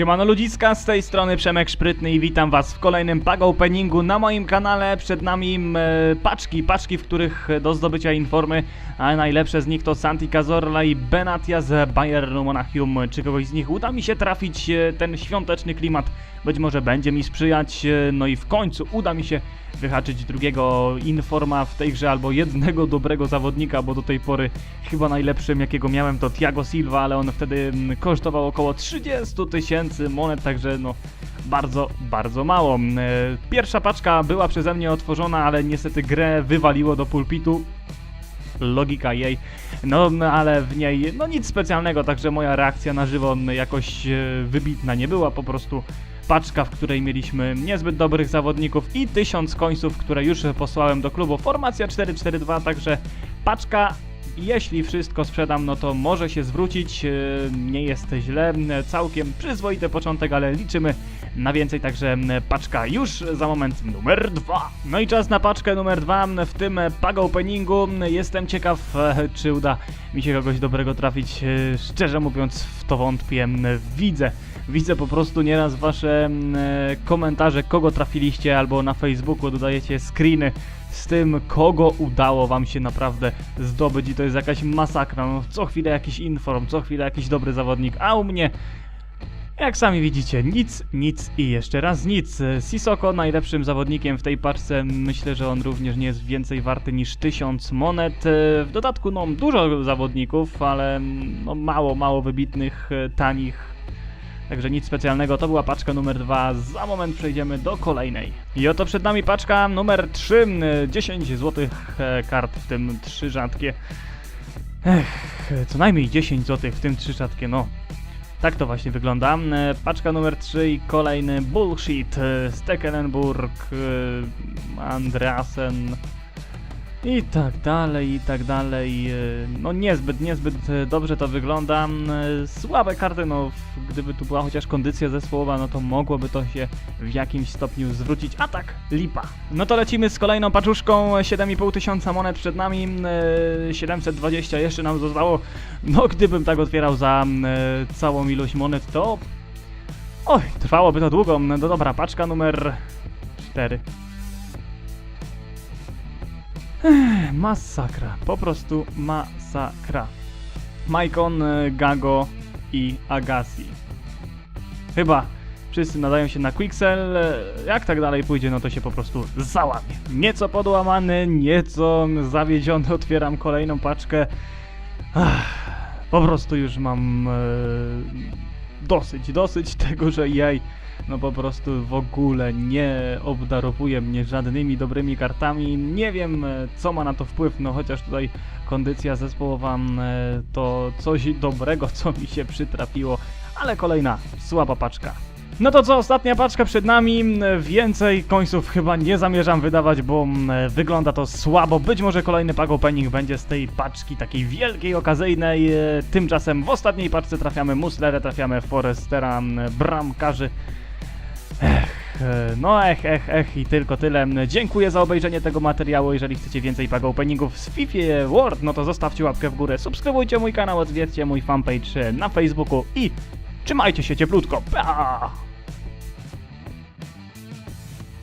Siemano ludziska, z tej strony Przemek Szprytny i witam was w kolejnym pack openingu na moim kanale. Przed nami e, paczki, paczki, w których do zdobycia informy, a najlepsze z nich to Santi Cazorla i Benatia z Bayernu Monachium. Czy kogoś z nich uda mi się trafić e, ten świąteczny klimat? Być może będzie mi sprzyjać, e, no i w końcu uda mi się wyhaczyć drugiego informa w tej grze albo jednego dobrego zawodnika, bo do tej pory chyba najlepszym jakiego miałem to Thiago Silva, ale on wtedy mm, kosztował około 30 tysięcy monet, także no bardzo, bardzo mało. E, Pierwsza paczka była przeze mnie otworzona, ale niestety grę wywaliło do pulpitu. Logika jej, no no, ale w niej no nic specjalnego, także moja reakcja na żywo jakoś e, wybitna nie była, po prostu paczka, w której mieliśmy niezbyt dobrych zawodników i tysiąc końców, które już posłałem do klubu. Formacja 4-4-2, także paczka jeśli wszystko sprzedam, no to może się zwrócić. e, Nie jest źle. e, Całkiem przyzwoity początek, ale liczymy na więcej. Także paczka już za moment numer dwa. No i czas na paczkę numer dwa w tym pack openingu. Jestem ciekaw, e, czy uda mi się kogoś dobrego trafić. E, Szczerze mówiąc, w to wątpię. Widzę. Widzę po prostu nieraz wasze e, komentarze, kogo trafiliście, albo na Facebooku dodajecie screeny z tym, kogo udało wam się naprawdę zdobyć i to jest jakaś masakra. No, co chwilę jakiś inform, co chwilę jakiś dobry zawodnik, a u mnie jak sami widzicie, nic, nic i jeszcze raz nic. Sisoko najlepszym zawodnikiem w tej paczce, myślę, że on również nie jest więcej warty niż 1000 monet. W dodatku no dużo zawodników, ale no, mało, mało wybitnych, tanich. Także nic specjalnego, to była paczka numer 2. Za moment przejdziemy do kolejnej. I oto przed nami paczka numer 3. 10 złotych e, kart, w tym 3 rzadkie. Ech, co najmniej 10 złotych, w tym 3 rzadkie, no. Tak to właśnie wygląda. E, Paczka numer 3 i kolejny bullshit. e, Stekelenburg, e, Andreasen i tak dalej, i tak dalej. e, No niezbyt, niezbyt e, dobrze to wygląda. E, Słabe karty, no gdyby tu była chociaż kondycja zespołowa, no to mogłoby to się w jakimś stopniu zwrócić. A tak, lipa. No to lecimy z kolejną paczuszką. 7,5 tysiąca monet przed nami. e, 720 jeszcze nam zostało. No gdybym tak otwierał za całą ilość monet, to... Oj, trwałoby to długo. No dobra, paczka numer 4. Ech, Masakra, po prostu masakra. Maikon, e, Gago i Agassi. Chyba wszyscy nadają się na Quixel. e, Jak tak dalej pójdzie, no to się po prostu załamie. Nieco podłamany, nieco zawiedziony, otwieram kolejną paczkę. Ach, po prostu już mam e, dosyć, dosyć tego, że jej no po prostu w ogóle nie obdarowuje mnie żadnymi dobrymi kartami. Nie wiem, e, co ma na to wpływ, no chociaż tutaj kondycja zespołowa e, to coś dobrego, co mi się przytrafiło, ale kolejna słaba paczka. No to co, ostatnia paczka przed nami. Więcej końców chyba nie zamierzam wydawać, bo m, wygląda to słabo. Być może kolejny pack opening będzie z tej paczki takiej wielkiej, okazyjnej. E, Tymczasem w ostatniej paczce trafiamy Muslerę, trafiamy Forestera, bramkarzy. Ech, e, no ech, ech, ech i tylko tyle. Dziękuję za obejrzenie tego materiału. Jeżeli chcecie więcej pack openingów z FIFA World, no to zostawcie łapkę w górę, subskrybujcie mój kanał, odwiedźcie mój fanpage na Facebooku i trzymajcie się cieplutko. Pa!